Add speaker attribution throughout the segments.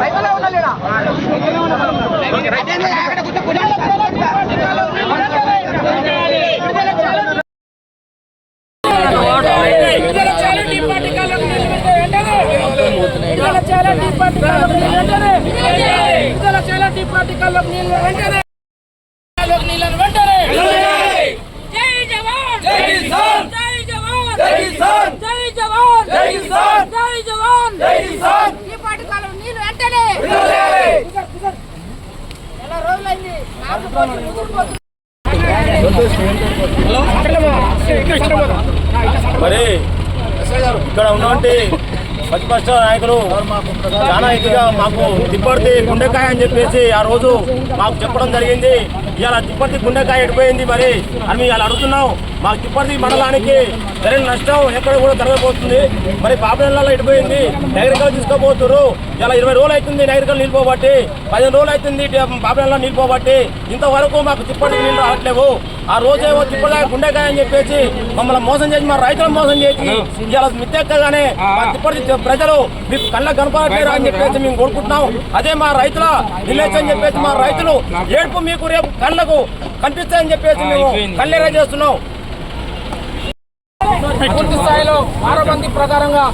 Speaker 1: రైతులే ఉండాలి విడుదల చేయాలి టీ పార్టీ కాళ్ళకు నీళ్ళు పెట్టే వెంటనే విడుదల చేయాలి టీ పార్టీ కాళ్ళకు నీళ్ళు వెంటనే విడుదల కాళ్ళకు నీళ్ళు వెంటనే నీళ్ళను వెంటనే జై జవాన్! జై కిసాన్! జై జవాన్! జై కిసాన్! జై జవాన్! జై కిసాన్! జై జవాన్! జై కిసాన్! పార్టీ కాళ్ళకు నీళ్ళు వెంటనే ఎలా రోజులైంది. నాకు పోటీ ముగ్గురు
Speaker 2: మరి ఇక్కడ ఉన్నటువంటి ప్రతిపక్ష నాయకులు చాలా ఇదిగా మాకు తిప్పర్తి గుండెకాయ అని చెప్పేసి ఆ రోజు మాకు చెప్పడం జరిగింది. ఇవాళ తిప్పర్తి గుండెకాయ ఎడిపోయింది మరి. అని మేము ఇలా అడుగుతున్నాం. మాకు తిప్పర్తి మండలానికి. జరిగిన నష్టం ఎక్కడ కూడా జరగబోతుంది. మరి పాపనెల్లలో ఎడిపోయింది నగరికలు తీసుకోబోతున్నారు ఇలా ఇరవై రోజులు అవుతుంది నగరికలు నిలిపోబట్టి. పదిహేను రోజులు అవుతుంది పాపనెల్లలో నిలిపోబట్టి. ఇంతవరకు మాకు తిప్పటికి నీళ్ళు రావట్లేవు. ఆ రోజేమో తిప్పలే గుండెకాయ అని చెప్పేసి మమ్మల్ని మోసం చేసి మా రైతులను మోసం చేసి ఇలా మిత్తెక్కగానే మా తిప్పటి ప్రజలు మీకు కళ్ళ కనపడట్లేరు అని చెప్పేసి మేము కోరుకుంటున్నాం. అదే మా రైతుల విలేజ్ అని చెప్పేసి మా రైతులు ఏడుపు మీకు రేపు కళ్ళకు కనిపిస్తాయని చెప్పేసి మేము కళ్ళెరా చేస్తున్నాం.
Speaker 1: పూర్తి స్థాయిలో వారబందీ ప్రకారంగా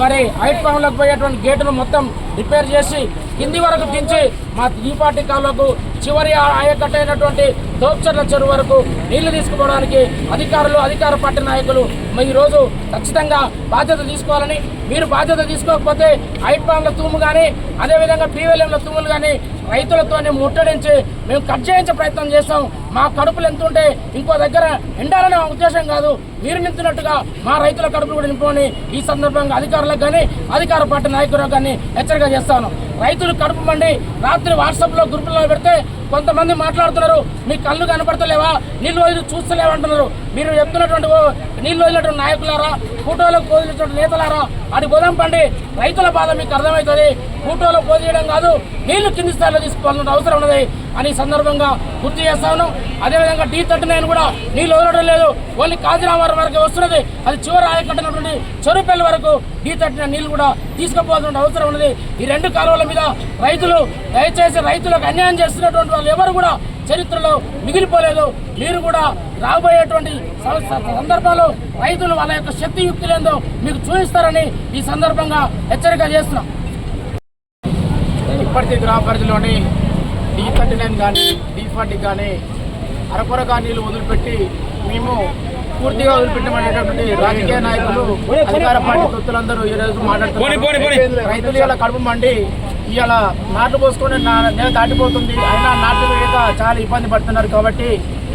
Speaker 1: వారి హైట్ పనులకు పోయేటువంటి గేటును మొత్తం రిపేర్ చేసి కింది వరకు దించి మా ఈ పార్టీ కాళ్ళకు చివరి ఆయకట్టైనటువంటి దోప్చర్ల చెరువు వరకు నీళ్ళు తీసుకుపోవడానికి అధికారులు అధికార పార్టీ నాయకులు ఈరోజు ఖచ్చితంగా బాధ్యత తీసుకోవాలని మీరు బాధ్యత తీసుకోకపోతే హైట్ తూము కానీ అదేవిధంగా పీవీఎంల తూములు కానీ రైతులతోనే ముట్టడించి మేము కట్ చేయించే ప్రయత్నం చేస్తాం. మా కడుపులు ఎంత ఉంటే ఇంకో దగ్గర ఎండాలనే మా ఉద్దేశం కాదు. మీరు నింపుతున్నట్టుగా మా రైతుల కడుపులు కూడా నింపుకొని ఈ సందర్భంగా అధికారులకు కానీ అధికార పార్టీ నాయకులకు కానీ హెచ్చరిక చేస్తాను. రైతులు కడుపు మండి రాత్రి వాట్సాప్లో గ్రూపుల్లో పెడితే కొంతమంది మాట్లాడుతున్నారు మీ కళ్ళు కనపడతలేవా? నీళ్ళు వదిలి చూస్తలేవా? అంటున్నారు. మీరు చెప్తున్నటువంటి ఓ నీళ్ళు వదిలినటువంటి నాయకులారా ఫోటోలకు వదిలినటువంటి నేతలారా అది బుధం పండి రైతుల బాధ మీకు అర్థమవుతుంది. ఫోటోలో పోజేయడం కాదు నీళ్ళు కింది స్థాయిలో తీసుకోవాలన్న అవసరం ఉన్నది అని ఈ సందర్భంగా గుర్తు చేస్తాను అదేవిధంగా టీ థర్టీ నైన్ కూడా నీళ్ళు వదలడం లేదు. ఓన్లీ కాజీరామారం వరకు వస్తున్నది. అది చివరి ఆయకట్టినటువంటి చెరుపల్లి వరకు టీ థర్టీ నైన్ నీళ్ళు కూడా తీసుకుపోవాల్సిన అవసరం ఉన్నది. ఈ రెండు కాలువల మీద రైతులు దయచేసి రైతులకు అన్యాయం చేస్తున్నటువంటి వాళ్ళు ఎవరు కూడా చరిత్రలో మిగిలిపోలేదు. మీరు కూడా రాబోయేటువంటి సందర్భాల్లో రైతులు వాళ్ళ యొక్క శక్తి యుక్తులేందో మీకు చూపిస్తారని ఈ సందర్భంగా హెచ్చరిక చేస్తున్నాం.
Speaker 3: ఇప్పటికీ గ్రామ పరిధిలోని డి థర్టీ నైన్ కానీ డి ఫార్టీ కానీ అరకొరగా నీళ్ళు వదిలిపెట్టి మేము పూర్తిగా వదిలిపెట్టమనేటటువంటి రాజకీయ నాయకులు అధికార పార్టీ తొత్తులందరూ ఈ రోజు మాట్లాడుతున్నారు. రైతులు ఇలా కడుపు మండి ఇవాళ నాట్లు పోసుకొని నా- నెల దాటిపోతుంది. అయినా నాట్లు వేయక చాలా ఇబ్బంది పడుతున్నారు కాబట్టి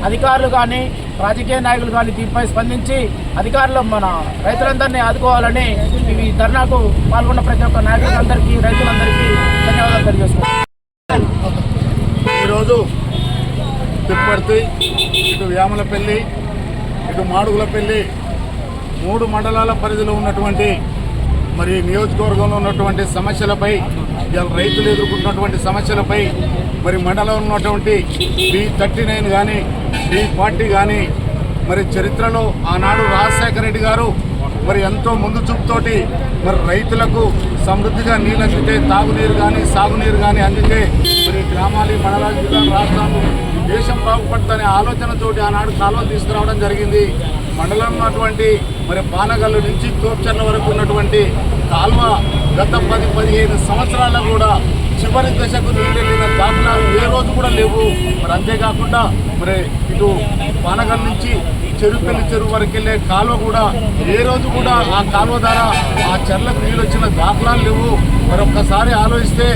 Speaker 3: అధికారులు కానీ రాజకీయ నాయకులు కానీ దీనిపై స్పందించి అధికారులు మన రైతులందరినీ ఆదుకోవాలని ఈ ధర్నాకు పాల్గొన్న ప్రతి ఒక్క నాయకులందరికీ రైతులందరికీ ధన్యవాదాలు తెలియజేస్తున్నాను.
Speaker 4: ఈరోజు తిప్పర్తి ఇటు వేమలపల్లి ఇటు మాడుగులపల్లి మూడు మండలాల పరిధిలో ఉన్నటువంటి మరి నియోజకవర్గంలో ఉన్నటువంటి సమస్యలపై ఇవాళ రైతులు ఎదుర్కొంటున్నటువంటి సమస్యలపై మరి మండలంలో ఉన్నటువంటి బి థర్టీ నైన్ కానీ బి ఫార్టీ కానీ మరి చరిత్రలో ఆనాడు రాజశేఖర రెడ్డి గారు మరి ఎంతో ముందు చూపుతోటి మరి రైతులకు సమృద్ధిగా నీళ్ళు అందితే తాగునీరు కానీ సాగునీరు కానీ అందితే మరి గ్రామాలు మండలాలు జిల్లాలు రాష్ట్రాలు దేశం బాగుపడతానే ఆలోచనతోటి ఆనాడు కాలువలు తీసుకురావడం జరిగింది. మండలంలో ఉన్నటువంటి మరి పానగల్లు నుంచి తోప్చర్ల వరకు ఉన్నటువంటి కాల్వ గత పది పదిహేను సంవత్సరాల కూడా చివరి దశకు నీళ్ళు వెళ్ళిన దాఖలాలు ఏ రోజు కూడా లేవు. మరి అంతేకాకుండా మరి ఇటు పానగల్ నుంచి చెరుపల్లి చెరువు వరకు వెళ్ళే కాలువ కూడా ఏ రోజు కూడా ఆ కాలువ ద్వారా ఆ చెర్లకు నీళ్ళు వచ్చిన దాఖలాలు లేవు. మరొక్కసారి ఆలోచిస్తే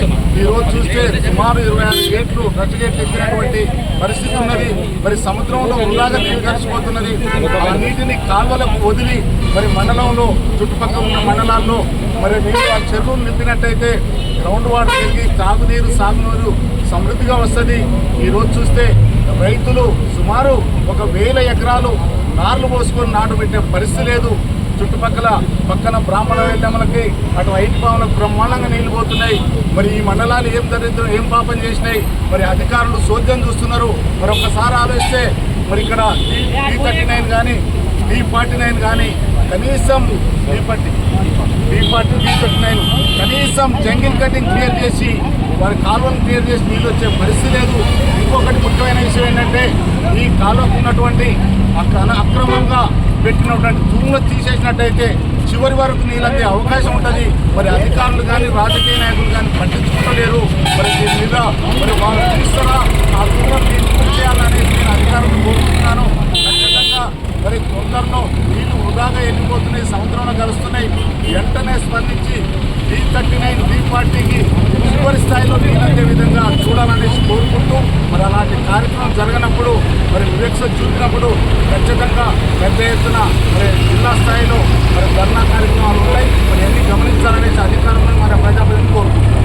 Speaker 4: ఈరోజు చూస్తే సుమారు ఇరవై ఆరు గేట్లు రచ్చ గేట్లు ఎక్కినటువంటి పరిస్థితి ఉన్నది. మరి సముద్రంలో ఉల్లాగా నీరు కలిసిపోతున్నది ఆ నీటిని కాలువలకు వదిలి మరి మండలంలో చుట్టుపక్కల ఉన్న మండలాల్లో మరి నీళ్ళు ఆ చెరువులు నింపినట్టయితే గ్రౌండ్ వాటర్ పెరిగి తాగునీరు సాగునీరు సమృద్ధిగా వస్తుంది. ఈరోజు చూస్తే రైతులు సుమారు ఒక వేల ఎకరాలు కార్లు పోసుకొని నాటు పెట్టే పరిస్థితి లేదు. చుట్టుపక్కల పక్కన బ్రాహ్మణ వెళ్ళమలకి అటు ఐటి పాములకు బ్రహ్మాండంగా నీళ్ళు పోతున్నాయి. మరి ఈ మండలాలు ఏం దరిద్రం ఏం పాపం చేసినాయి? మరి అధికారులు సోద్యం చూస్తున్నారు. మరి ఒక్కసారి ఆలోచిస్తే మరి ఇక్కడ డి థర్టీ నైన్ కానీ డి ఫార్టీ నైన్ కానీ కనీసం D forty D forty D thirty nine కనీసం జంగిల్ కటింగ్ క్లియర్ చేసి వారి కాలువను క్లియర్ చేసి నీళ్ళు వచ్చే పరిస్థితి లేదు. ఇంకొకటి ముఖ్యమైన విషయం ఏంటంటే ఈ కాలువకు ఉన్నటువంటి అక్రమంగా పెట్టినటువంటి తూములు తీసేసినట్టయితే చివరి వరకు నీళ్ళందే అవకాశం ఉంటుంది. మరి అధికారులు కానీ రాజకీయ నాయకులు కానీ పట్టించుకోలేరు మరి దీని మీద మరి వాళ్ళు తీస్తారా? ఆ తూములను తీసుకుని చేయాలనేసి నేను అధికారులను కోరుకుంటున్నాను. ఖచ్చితంగా మరి తొందరలో నీళ్ళు వృధాగా వెళ్ళిపోతున్నాయి సముద్రంలో కలుస్తున్నాయి. వెంటనే స్పందించి బీ థర్టీ నైన్ బీ పార్టీకి సూపర్ స్థాయిలో నీళ్ళందే విధంగా చూడాలనేసి కోరుకుంటూ మరి అలాంటి కార్యక్రమం జరగనప్పుడు మరి వివక్ష చూపినప్పుడు ఖచ్చితంగా పెద్ద ఎత్తున మరి జిల్లా స్థాయిలో మరి ధర్నా కార్యక్రమాలు ఉంటాయి. మరి ఎన్ని గమనించాలనేసి అధికారులను మరి ప్రజాప్రతిని కోరుకుంటున్నాం